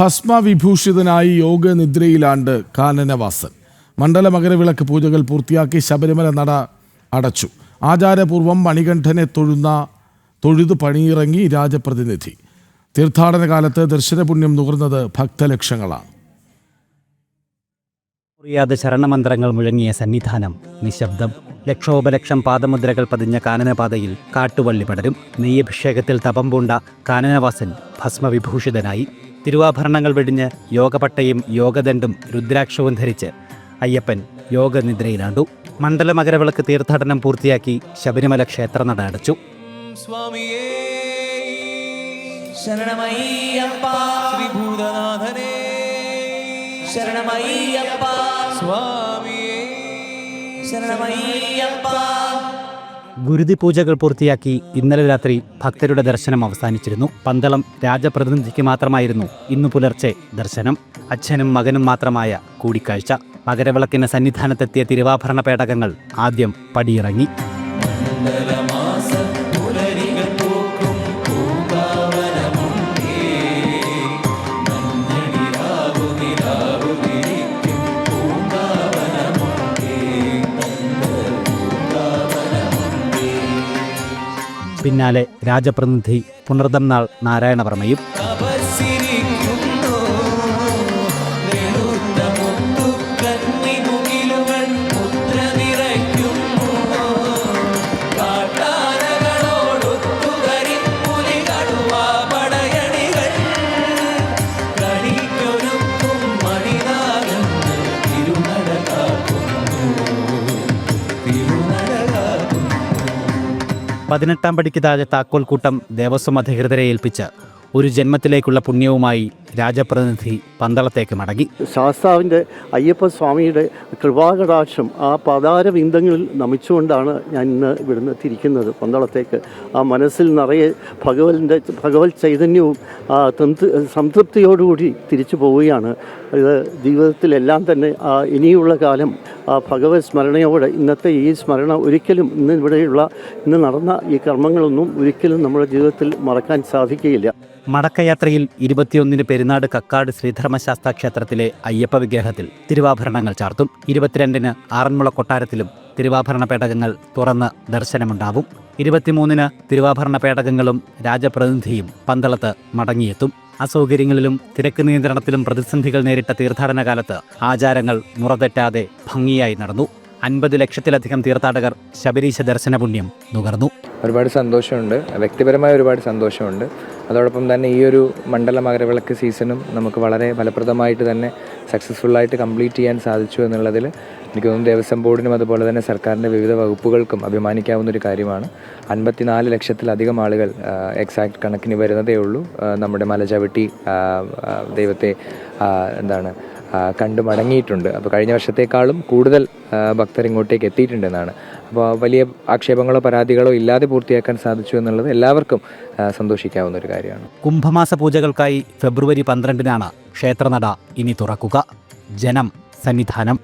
ഭസ്മവിഭൂഷിതനായി യോഗനിദ്രയിലാണ്ട് കാനനവാസൻ. മണ്ഡല മകരവിളക്ക് പൂജകൾ പൂർത്തിയാക്കി ശബരിമല നട അടച്ചു. ആചാരപൂർവം മണികണ്ഠനെ തൊഴുന്ന തൊഴുതു പണിയിറങ്ങി രാജപ്രതിനിധി. തീർത്ഥാടന കാലത്ത് ദർശനപുണ്യം നുകർന്നത് ഭക്തലക്ഷങ്ങളാണ്. അറിയാതെ ശരണമന്ത്രങ്ങൾ മുഴങ്ങിയ സന്നിധാനം നിശബ്ദം. ലക്ഷോപലക്ഷം പാദമുദ്രകൾ പതിഞ്ഞ കാനനപാതയിൽ കാട്ടുവള്ളി പടരും. നെയ്യഭിഷേകത്തിൽ തപം പൂണ്ട കാനനവാസൻ ഭസ്മവിഭൂഷിതനായി. തിരുവാഭരണങ്ങൾ വെടിഞ്ഞ് യോഗപട്ടയും യോഗദണ്ഡും രുദ്രാക്ഷവും ധരിച്ച് അയ്യപ്പൻ യോഗനിദ്രയിലാണ്ടു. മണ്ഡല മകരവിളക്ക് തീർത്ഥാടനം പൂർത്തിയാക്കി ശബരിമല ക്ഷേത്രനട അടച്ചു ശരണമയ്യപ്പ സ്വാമിയേ ശരണമയ്യപ്പ. ഗുരുതി പൂജകൾ പൂർത്തിയാക്കി ഇന്നലെ രാത്രി ഭക്തരുടെ ദർശനം അവസാനിച്ചിരുന്നു. പന്തളം രാജപ്രതിനിധിക്ക് മാത്രമായിരുന്നു ഇന്നു പുലർച്ചെ ദർശനം. അച്ഛനും മകനും മാത്രമായ കൂടിക്കാഴ്ച. മകരവിളക്കിന് സന്നിധാനത്തെത്തിയ തിരുവാഭരണ പേടകങ്ങൾ ആദ്യം പടിയിറങ്ങി. പിന്നാലെ രാജപ്രതിനിധി പുണർദം നാൾ നാരായണവർമ്മയും പതിനെട്ടാം പടിക്ക് താഴെ താക്കോൽ കൂട്ടം ദേവസ്വം അധികൃതരെ ഏൽപ്പിച്ച് ഒരു ജന്മത്തിലേക്കുള്ള പുണ്യവുമായി രാജപ്രതിനിധി പന്തളത്തേക്ക് മടങ്ങി. ശാസ്താവിന്റെ അയ്യപ്പ സ്വാമിയുടെ കൃപാകടാക്ഷം ആ പതാരവിന്ദങ്ങളിൽ നമിച്ചുകൊണ്ടാണ് ഞാൻ ഇന്ന് ഇവിടുന്ന് തിരിക്കുന്നത് പന്തളത്തേക്ക്. ആ മനസ്സിൽ നിറയെ ഭഗവതിന്റെ ഭഗവത് ചൈതന്യവും ആ തൃപ്തി സംതൃപ്തിയോടുകൂടി തിരിച്ചു പോവുകയാണ്. ഇത് ജീവിതത്തിലെല്ലാം തന്നെ ആ ഇനിയുള്ള കാലം ആ ഭഗവത് സ്മരണയോടെ ഇന്നത്തെ ഈ സ്മരണ ഒരിക്കലും ഇന്ന് ഇവിടെയുള്ള ഇന്ന് നടന്ന ഈ കർമ്മങ്ങളൊന്നും ഒരിക്കലും നമ്മുടെ ജീവിതത്തിൽ മറക്കാൻ സാധിക്കുകയില്ല. മടക്കയാത്രയിൽ ഇരുപത്തിയൊന്നിന് പെരുന്നാട് കക്കാട് ശ്രീധർമ്മശാസ്ത്ര ക്ഷേത്രത്തിലെ അയ്യപ്പ വിഗ്രഹത്തിൽ തിരുവാഭരണങ്ങൾ ചാർത്തും. ഇരുപത്തിരണ്ടിന് ആറന്മുള കൊട്ടാരത്തിലും തിരുവാഭരണ പേടകങ്ങൾ തുറന്ന് ദർശനമുണ്ടാവും. ഇരുപത്തിമൂന്നിന് തിരുവാഭരണ പേടകങ്ങളും രാജപ്രതിനിധിയും പന്തളത്ത് മടങ്ങിയെത്തും. അസൗകര്യങ്ങളിലും തിരക്ക് നിയന്ത്രണത്തിലും പ്രതിസന്ധികൾ നേരിട്ട തീർത്ഥാടന കാലത്ത് ആചാരങ്ങൾ മുറതെറ്റാതെ ഭംഗിയായി നടന്നു. അൻപത് ലക്ഷത്തിലധികം തീർത്ഥാടകർ ശബരീശ ദർശന പുണ്യം നുകർന്നു. ഒരുപാട് സന്തോഷമുണ്ട്. വ്യക്തിപരമായ ഒരുപാട് സന്തോഷമുണ്ട്. അതോടൊപ്പം തന്നെ ഈ ഒരു മണ്ഡല മകരവിളക്ക് സീസണും നമുക്ക് വളരെ ഫലപ്രദമായിട്ട് തന്നെ സക്സസ്ഫുള്ളായിട്ട് കംപ്ലീറ്റ് ചെയ്യാൻ സാധിച്ചു എന്നുള്ളതിൽ എനിക്ക് തോന്നുന്നു ദേവസ്വം ബോർഡിനും അതുപോലെ തന്നെ സർക്കാരിന്റെ വിവിധ വകുപ്പുകൾക്കും അഭിമാനിക്കാവുന്ന ഒരു കാര്യമാണ്. അൻപത്തിനാല് ലക്ഷത്തിലധികം ആളുകൾ എക്സാക്ട് കണക്കിന് വരുന്നതേ ഉള്ളൂ. നമ്മുടെ മലചവിട്ടി ദൈവത്തെ എന്താണ് കണ്ടു മടങ്ങിയിട്ടുണ്ട്. അപ്പോൾ കഴിഞ്ഞ വർഷത്തേക്കാളും കൂടുതൽ ഭക്തർ ഇങ്ങോട്ടേക്ക് എത്തിയിട്ടുണ്ടെന്നാണ്. അപ്പോൾ വലിയ ആക്ഷേപങ്ങളോ പരാതികളോ ഇല്ലാതെ പൂർത്തിയാക്കാൻ സാധിച്ചു എന്നുള്ളത് എല്ലാവർക്കും സന്തോഷിക്കാവുന്ന ഒരു കാര്യമാണ്. കുംഭമാസ പൂജകൾക്കായി ഫെബ്രുവരി പന്ത്രണ്ടിനാണ് ക്ഷേത്രനട ഇനി തുറക്കുക. ജനം സന്നിധാനം.